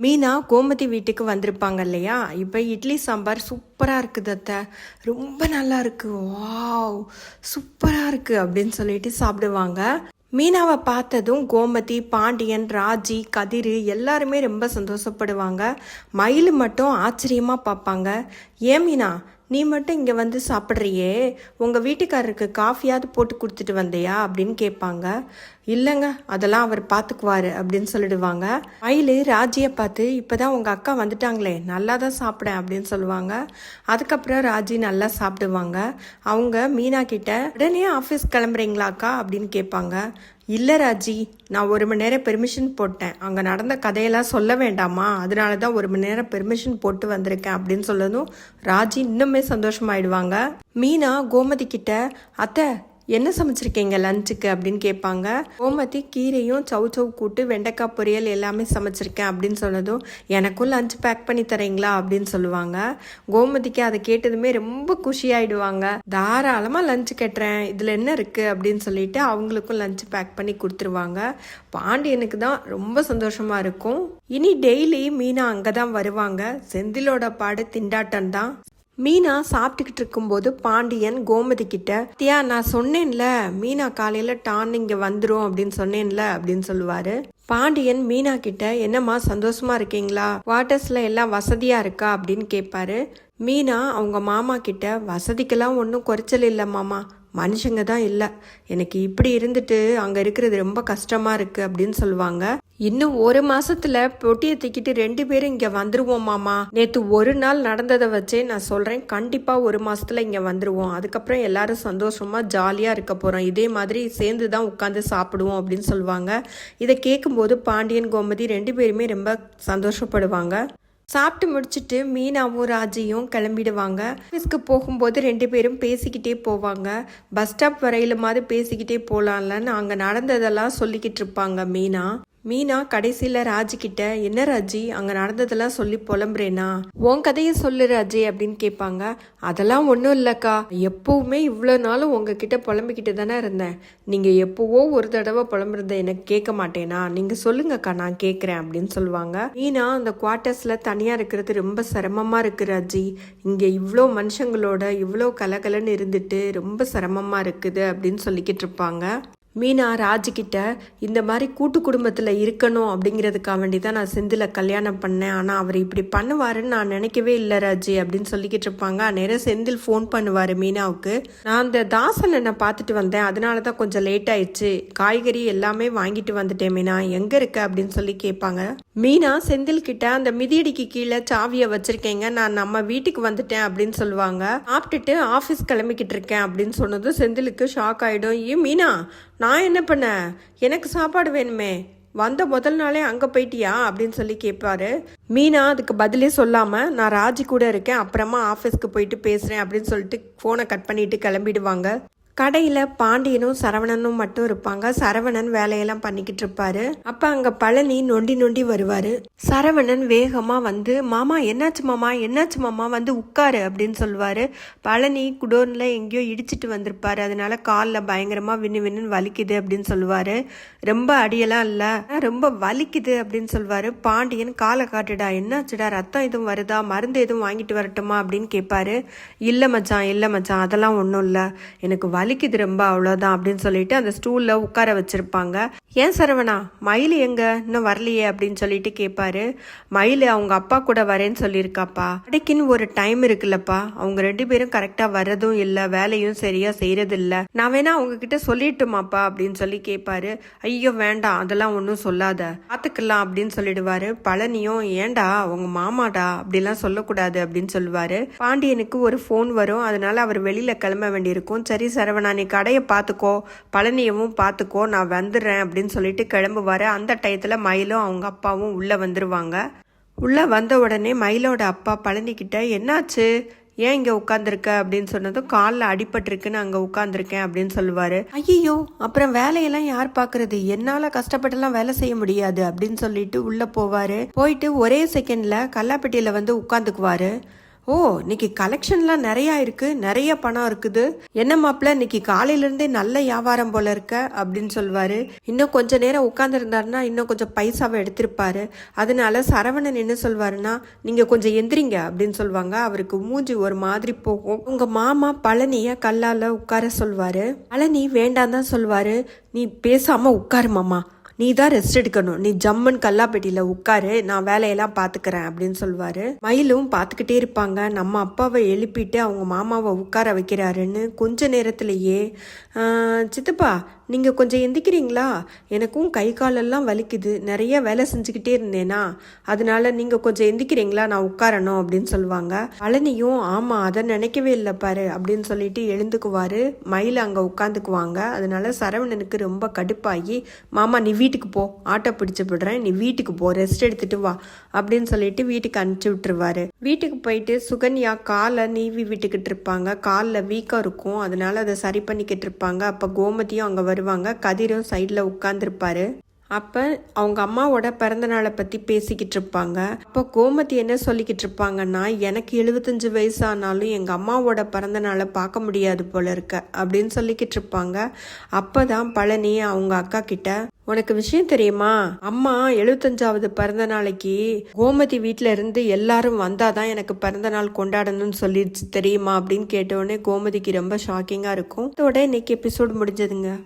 மீனா கோமதி வீட்டுக்கு வந்திருப்பாங்க இல்லையா? இப்போ இட்லி சாம்பார் சூப்பராக இருக்குது அத்தை. ரொம்ப நல்லா இருக்கு. வாவ்! சூப்பராக இருக்கு அப்படின்னு சொல்லிட்டு சாப்பிடுவாங்க. மீனாவை பார்த்ததும் கோமதி பாண்டியன் ராஜி கதிர் எல்லாருமே ரொம்ப சந்தோஷப்படுவாங்க. மயில் மட்டும் ஆச்சரியமாக பார்ப்பாங்க. ஏன் மீனா? நீ மட்டும் இங்கே வந்து சாப்பிட்றியே. உங்கள் வீட்டுக்காரருக்கு காஃபியாவது போட்டு கொடுத்துட்டு வந்தியா? அப்படின்னு கேட்பாங்க. இல்லைங்க அதெல்லாம் அவர் பார்த்துக்குவாரு அப்படின்னு சொல்லிடுவாங்க. மயில் ராஜியை பார்த்து இப்போ தான் உங்கள் அக்கா வந்துட்டாங்களே நல்லா தான் சாப்பிடேன் அப்படின்னு சொல்லுவாங்க. அதுக்கப்புறம் ராஜி நல்லா சாப்பிடுவாங்க. அவங்க மீனா கிட்ட உடனே ஆஃபீஸ் கிளம்புறீங்களா அக்கா அப்படின்னு கேட்பாங்க. இல்லை ராஜி நான் ஒரு மணி நேரம் பெர்மிஷன் போட்டேன். அங்கே நடந்த கதையெல்லாம் சொல்ல வேண்டாமா? அதனால தான் ஒரு மணி நேரம் பெர்மிஷன் போட்டு வந்திருக்கேன். அப்படின்னு சொல்லதும் ராஜி இன்னுமே சந்தோஷமாயிடுவாங்க. மீனா கோமதி கிட்ட அத்தை என்ன சமைச்சிருக்கீங்க லஞ்சுக்கு அப்படின்னு கேட்பாங்க. கோமதி கீரையும் சவு சவு கூட்டு வெண்டைக்காய் பொரியல் எல்லாமே சமைச்சிருக்கேன் அப்படின்னு சொன்னதும் எனக்கும் லஞ்ச் பேக் பண்ணி தரீங்களா? அப்படின்னு சொல்லுவாங்க. கோமதிக்கு அதை கேட்டதுமே ரொம்ப குஷியாயிடுவாங்க. தாராளமாக லஞ்ச் கட்டுறேன். இதில் என்ன இருக்குது அப்படின்னு சொல்லிட்டு அவங்களுக்கும் லஞ்ச் பேக் பண்ணி கொடுத்துருவாங்க. பாண்டியனுக்கு தான் ரொம்ப சந்தோஷமாக இருக்கும். இனி டெய்லி மீனா அங்கே தான் வருவாங்க. செந்திலோட பாடு திண்டாட்டம் தான். மீனா சாப்பிட்டுக்கிட்டு இருக்கும்போது பாண்டியன் கோமதி கிட்ட தியா நான் சொன்னேன்ல மீனா காலையில டான் இங்க வந்துரும் அப்படின்னு சொன்னேன்ல அப்படின்னு சொல்லுவாரு. பாண்டியன் மீனா கிட்ட என்னம்மா சந்தோஷமா இருக்கீங்களா? குவார்ட்டர்ஸ்ல எல்லாம் வசதியா இருக்கா? அப்படின்னு கேட்பாரு மீனா அவங்க மாமா கிட்ட வசதிக்கெல்லாம் ஒன்றும் குறைச்சல் இல்லை மாமா. மனுஷங்க தான் இல்லை. எனக்கு இப்படி இருந்துட்டு அங்கே இருக்கிறது ரொம்ப கஷ்டமாக இருக்குது அப்படின்னு சொல்லுவாங்க. இன்னும் ஒரு மாசத்துல பொட்டியை தூக்கிட்டு ரெண்டு பேரும் இங்க வந்துருவோம் மாமா. நேத்து ஒரு நாள் நடந்ததை வச்சே நான் சொல்றேன். கண்டிப்பா ஒரு மாசத்துல இங்க வந்துருவோம். அதுக்கப்புறம் எல்லாரும் சந்தோஷமா ஜாலியா இருக்க போறோம். இதே மாதிரி சேர்ந்து தான் உட்காந்து சாப்பிடுவோம் அப்படின்னு சொல்லுவாங்க. இதை கேட்கும்போது பாண்டியன் கோமதி ரெண்டு பேருமே ரொம்ப சந்தோஷப்படுவாங்க. சாப்பிட்டு முடிச்சிட்டு மீனாவும் ராஜியும் கிளம்பிடுவாங்க. ஆஃபீஸ்க்கு போகும்போது ரெண்டு பேரும் பேசிக்கிட்டே போவாங்க. பஸ் ஸ்டாப் வரையிலுமாவது பேசிக்கிட்டே போகலாம்லன்னு அங்கே நடந்ததெல்லாம் சொல்லிக்கிட்டு இருப்பாங்க மீனா. மீனா கடைசியில் ராஜிக்கிட்ட என்ன ராஜி அங்கே நடந்ததெல்லாம் சொல்லி புலம்புறேனா? உன் கதையை சொல்லு ராஜி அப்படின்னு கேட்பாங்க. அதெல்லாம் ஒன்றும் இல்லைக்கா. எப்பவுமே இவ்வளோ நாளும் உங்ககிட்ட புலம்பிக்கிட்டு தானே இருந்தேன். நீங்கள் எப்போவோ ஒரு தடவை புலம்புறத எனக்கு கேட்க மாட்டேனா? நீங்கள் சொல்லுங்கக்கா நான் கேட்குறேன் அப்படின்னு சொல்லுவாங்க. மீனா அந்த குவார்ட்டர்ஸில் தனியாக இருக்கிறது ரொம்ப சிரமமாக இருக்குது ராஜி. இங்கே இவ்வளோ மனுஷங்களோட இவ்வளோ கலகலன்னு இருந்துட்டு ரொம்ப சிரமமாக இருக்குது அப்படின்னு சொல்லிக்கிட்டு இருப்பாங்க. மீனா ராஜுக்கிட்ட இந்த மாதிரி கூட்டு குடும்பத்தில் இருக்கணும் அப்படிங்கிறதுக்காக வேண்டி தான் நான் செந்தில் கல்யாணம் பண்ணேன். ஆனால் அவர் இப்படி பண்ணுவாருன்னு நான் நினைக்கவே இல்லை ராஜி அப்படின்னு சொல்லிக்கிட்டு இருப்பாங்க. அந்நேரம் செந்தில் ஃபோன் பண்ணுவார் மீனாவுக்கு. நான் அந்த தாசன் என்னை பார்த்துட்டு வந்தேன். அதனால தான் கொஞ்சம் லேட் ஆயிடுச்சு. காய்கறி எல்லாமே வாங்கிட்டு வந்துட்டேன் மீனா. எங்கே இருக்க? அப்படின்னு சொல்லி கேட்பாங்க. மீனா செந்தில் கிட்ட அந்த மிதியடிக்கு கீழே சாவியை வச்சிருக்கேங்க. நான் நம்ம வீட்டுக்கு வந்துட்டேன் அப்படின்னு சொல்லுவாங்க. சாப்பிட்டுட்டு ஆஃபீஸ் கிளம்பிக்கிட்டு இருக்கேன் அப்படின்னு சொன்னதும் செந்திலுக்கு ஷாக் ஆகிடும் ஏ மீனா நான் என்ன பண்ணேன் எனக்கு சாப்பாடு வேணுமே. வந்த முதல் நாளே அங்கே போயிட்டியா? அப்படின்னு சொல்லி கேட்பாரு மீனா அதுக்கு பதிலே சொல்லாமல் நான் ராஜி கூட இருக்கேன் அப்புறமா ஆஃபீஸ்க்கு போயிட்டு பேசுகிறேன் அப்படின்னு சொல்லிட்டு ஃபோனை கட் பண்ணிட்டு கிளம்பிடுவாங்க. கடையில் பாண்டியனும் சரவணனும் மட்டும் இருப்பாங்க. சரவணன் வேலையெல்லாம் பண்ணிக்கிட்டு இருப்பாரு. அப்போ அங்கே பழனி நொண்டி நொண்டி வருவார். சரவணன் வேகமாக வந்து மாமா என்னாச்சு மாமா? என்னாச்சு மாமா? வந்து உட்காரு அப்படின்னு சொல்லுவார். பழனி குடோனில் எங்கேயோ இடிச்சிட்டு வந்திருப்பாரு. அதனால காலில் பயங்கரமாக வின்னு வின்னு வலிக்குது அப்படின்னு சொல்லுவார். ரொம்ப அடியெல்லாம் இல்லை. ரொம்ப வலிக்குது அப்படின்னு சொல்லுவார். பாண்டியன் காலை காட்டுடா. என்னாச்சுடா? ரத்தம் எதுவும் வருதா? மருந்து எதுவும் வாங்கிட்டு வரட்டுமா? அப்படின்னு கேட்பாரு இல்லை மச்சான் இல்லை மச்சான். அதெல்லாம் ஒன்றும் இல்லை. எனக்கு வலிக்குது ரொம்ப அவ்வளோதான் அப்படின்னு சொல்லிட்டு அந்த ஸ்டூலில் உட்கார வச்சிருப்பாங்க. ஏன் சரவணா மயில் எங்க? இன்னும் வரலையே அப்படின்னு சொல்லிட்டு கேட்பாரு மயில் அவங்க அப்பா கூட வரேன்னு சொல்லியிருக்காப்பா. கடைக்குன்னு ஒரு டைம் இருக்குல்லப்பா. அவங்க ரெண்டு பேரும் கரெக்டாக வர்றதும் இல்லை வேலையும் சரியா செய்யறது இல்ல நான் வேணா அவங்க கிட்ட சொல்லிட்டுமாப்பா அப்படின்னு சொல்லி கேட்பாரு ஐயோ வேண்டாம் அதெல்லாம் ஒன்றும் சொல்லாத. பார்த்துக்கலாம் அப்படின்னு சொல்லிடுவாரு. பழனியும் ஏண்டா அவங்க மாமாடா? அப்படிலாம் சொல்லக்கூடாது அப்படின்னு சொல்லுவாரு. பாண்டியனுக்கு ஒரு ஃபோன் வரும். அதனால அவர் வெளியில கிளம்ப வேண்டியிருக்கும். சரி சரவணா நீ கடையை பார்த்துக்கோ பழனியவும் பார்த்துக்கோ நான் வந்துடுறேன் அப்படின்னு சொல்லிட்டு கிளம்புவாரு அந்த டயத்தில் மயிலும் அவங்க அப்பாவும் உள்ளே வந்துருவாங்க. உள்ளே வந்த உடனே மயிலோட அப்பா பழனிக்கிட்ட என்னாச்சு? ஏன் இங்கே உட்காந்துருக்க அப்படின்னு சொன்னதும் காலில் அடிபட்டிருக்குன்னு அங்கே உட்காந்துருக்கேன் அப்படின்னு சொல்லுவார். ஐயோ அப்புறம் வேலையெல்லாம் யார் பார்க்கறது என்னால் கஷ்டப்பட்டுலாம் வேலை செய்ய முடியாது அப்படின்னு சொல்லிட்டு உள்ளே போவார். போயிட்டு ஒரே செகண்டில் கல்லாப்பெட்டியில் வந்து உட்காந்துக்குவார். ஓ இன்னைக்கு கலெக்ஷன்லாம் நிறையா இருக்கு நிறைய பணம் இருக்குது. என்ன மாப்பிள்ள இன்னைக்கு காலையிலேருந்தே நல்ல வியாபாரம் போல இருக்க அப்படின்னு சொல்வாரு. இன்னும் கொஞ்ச நேரம் உட்காந்துருந்தாருன்னா இன்னும் கொஞ்சம் பைசாவை எடுத்திருப்பாரு. அதனால சரவணன் என்ன சொல்வாருன்னா நீங்கள் கொஞ்சம் எந்திரிங்க அப்படின்னு சொல்லுவாங்க அவருக்கு மூஞ்சி ஒரு மாதிரி போகும். உங்கள் மாமா பழனியை கல்லால் உட்கார சொல்வாரு. பழனி வேண்டாம் தான் சொல்வாரு. நீ பேசாமல் உட்காரு மாமா. நீ தான் ரெஸ்ட் எடுக்கணும். நீ ஜம்மன் கல்லாப்பெட்டியில் உட்காரு. நான் வேலையெல்லாம் பார்த்துக்கிறேன் அப்படின்னு சொல்லுவார். மயிலும் பார்த்துக்கிட்டே இருப்பாங்க. நம்ம அப்பாவை எழுப்பிட்டு அவங்க மாமாவை உட்கார வைக்கிறாருன்னு கொஞ்ச நேரத்திலேயே சித்துப்பா சித்தப்பா நீங்கள் கொஞ்சம் எந்திக்கிறீங்களா? எனக்கும் கை காலெல்லாம் வலிக்குது. நிறைய வேலை செஞ்சுக்கிட்டே இருந்தேனா? அதனால நீங்கள் கொஞ்சம் எந்திக்கிறீங்களா? நான் உட்காரணும் அப்படின்னு சொல்லுவாங்க. பழனியும் ஆமாம் அதை நினைக்கவே இல்லை பாரு அப்படின்னு சொல்லிட்டு எழுந்துக்குவார். மயில் அங்கே உட்காந்துக்குவாங்க. அதனால சரவணனுக்கு ரொம்ப கடுப்பாகி மாமா நீ வீட்டுக்கு போ. ஆட்டோ பிடிச்சி விடுறேன். நீ வீட்டுக்கு போ. ரெஸ்ட் எடுத்துட்டு வா அப்படின்னு சொல்லிட்டு வீட்டுக்கு அனுப்பிச்சி விட்டுருவாரு. வீட்டுக்கு போயிட்டு சுகன்யா காலை நீவி விட்டுக்கிட்டு இருப்பாங்க. காலில் வீக்கம் இருக்கும். அதனால அதை சரி பண்ணிக்கிட்டு இருப்பாங்க. அப்போ கோமதியும் அங்கே வருவாங்க. கதிரும் சைடில் உட்காந்துருப்பாரு அப்போ அவங்க அம்மாவோட பிறந்த நாளை பற்றி பேசிக்கிட்டு இருப்பாங்க. அப்போ கோமதி என்ன சொல்லிக்கிட்டு இருப்பாங்கன்னா எனக்கு எழுபத்தஞ்சு வயசானாலும் எங்கள் அம்மாவோட பிறந்த நாளை பார்க்க முடியாது போல இருக்க. அப்படின்னு சொல்லிக்கிட்டு இருப்பாங்க. அப்போ தான் பழனி அவங்க அக்கா கிட்ட உனக்கு விஷயம் தெரியுமா? அம்மா எழுபத்தஞ்சாவது பிறந்த நாளைக்கு கோமதி வீட்டில இருந்து எல்லாரும் வந்தாதான் எனக்கு பிறந்த நாள் கொண்டாடணும்னு சொல்லிடுச்சு தெரியுமா அப்படின்னு கேட்டவுடனே கோமதிக்கு ரொம்ப ஷாக்கிங்காக இருக்கும். இதோட இன்னைக்கு எபிசோடு முடிஞ்சதுங்க.